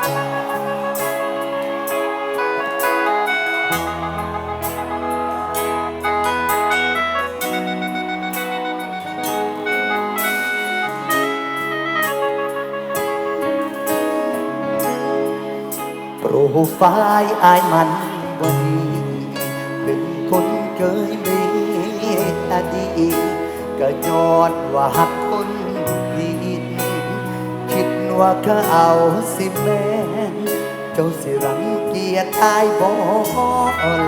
โปรไฟล์อายมันวันนี้เป็นคนเคยมีอดีตก็ย้อนว่าหักค ว่าเขาเอาสิแม่เจ้าสิรังเกียจอายบ่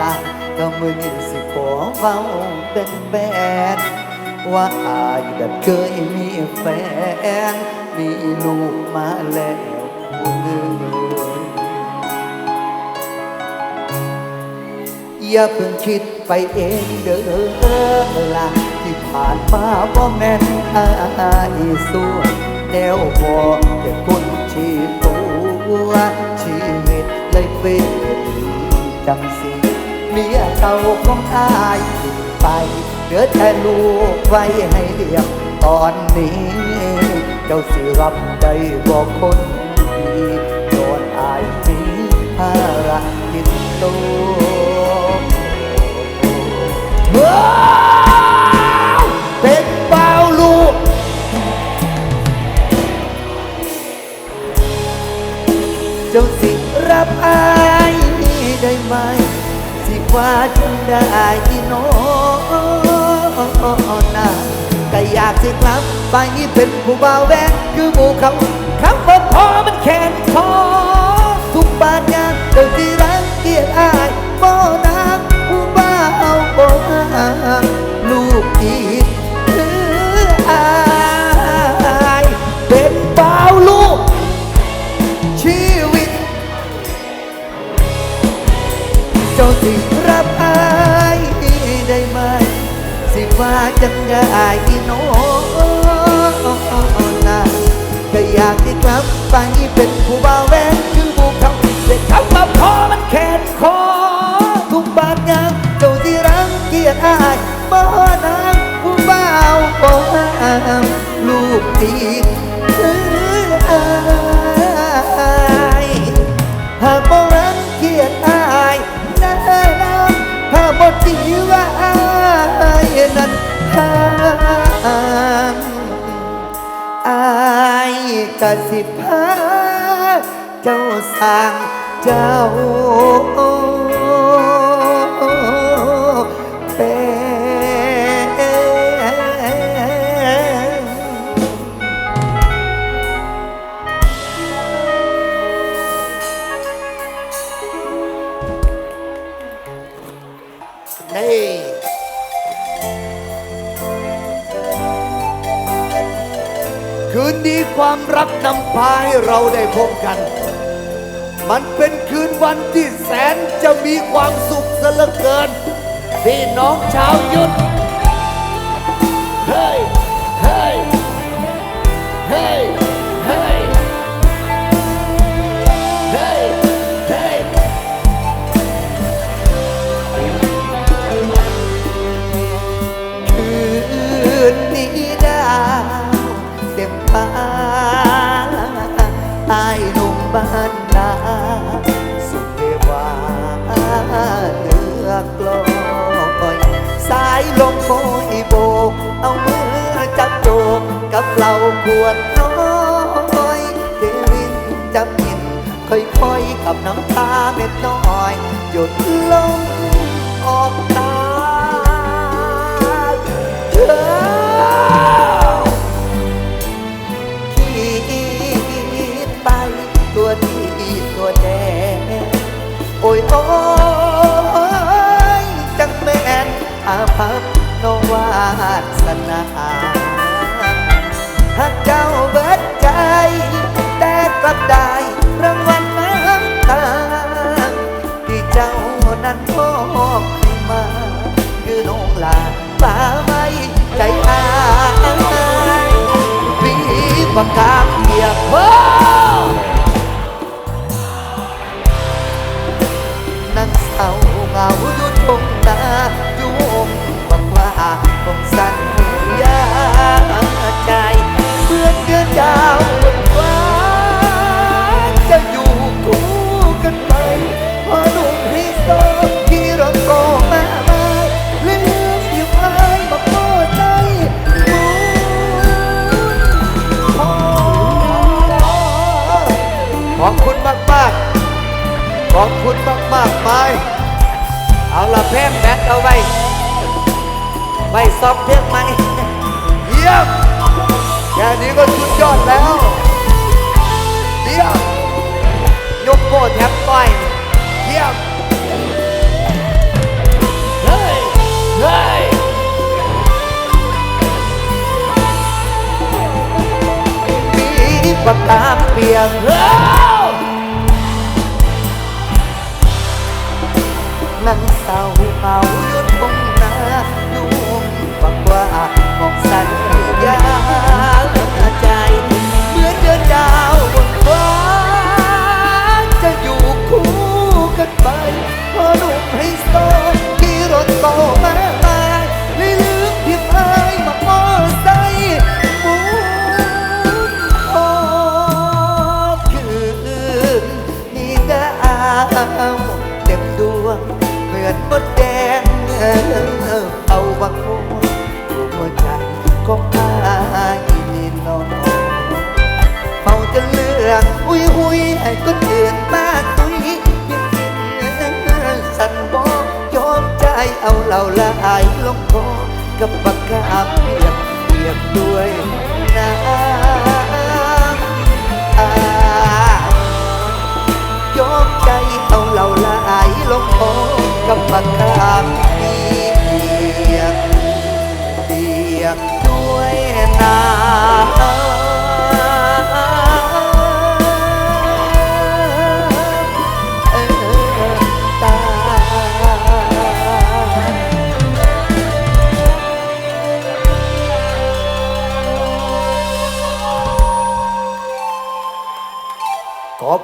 ละก็มือนี้สิขอเฝ้าเป็นแบนว่าอายแบบเคยมีแฟน มีลูกมาแล้วคนหนึ่งอย่าเพิ่งคิดไปเองเด้อละที่ผ่านมาบ่แม่นอายส่วน แนวบ่แต่คนที่ตัวชีวิตเลยเป็นจังสิเมียเก่าของอายไปเหลือแต่ลูกไว้ให้เลี้ยงตอนนี้ เจ้าสิรับได้บอกคนดีโดนอายนี้ภาระติดตัว เจ้าสิรับอายได้ไหม สิว่าจังได้น้องนะก็อยากสิกลับไปเป็นผู้บ่าวแวงคือหมู่เขาคำว่าพอมันแค่นพอทุกบาทยางเจ้าสิรังเกียจอาย จ้าสิรับอายได้ไหม สิว่าจังได้น้องนะก็อยากที่กลับไปเป็นผู้บ่าวแวงคือ กสิพาเจ้าสร้างเจ้า คืนนี้ความรักนำพาให้เราได้พบกัน มันเป็นคืนวันที่แสนจะมีความสุขซะเหลือเกิน พี่น้องชาวยุทธ ลงโบยโบก เอามือจับโจกกับเราขวดน้อยเดวินจับกินค่อยๆกับน้ำตาเม็ดน้อย หยดลงออกตา นาหากเจ้าเบิดใจ แต่กลับได้รางวัลน้ำตา ที่เจ้านั้นมอบให้มา คือน้องลาป่าไม่ใจอายวีบังกามเกียกเบ้อนั่งเศร้าเหงา เอาไว้ไว้ซ้อมเพลงใหมเยี่ยมแค่นี้ก็สุดยอดแล้วเยี่ยมยกโป้แทบก้อยเยี่ยมเฮ้ยเฮ้ยมีปากกาเปียกเฮ้ย ร้ เอาเหล่าละอายลงคอกับปากกาเปียกเปียกด้วยน้ำตายอมใจเอาเหล่าละอายลงคอกับปากกา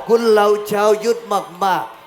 คุณเราชาวยุทธมาก ๆ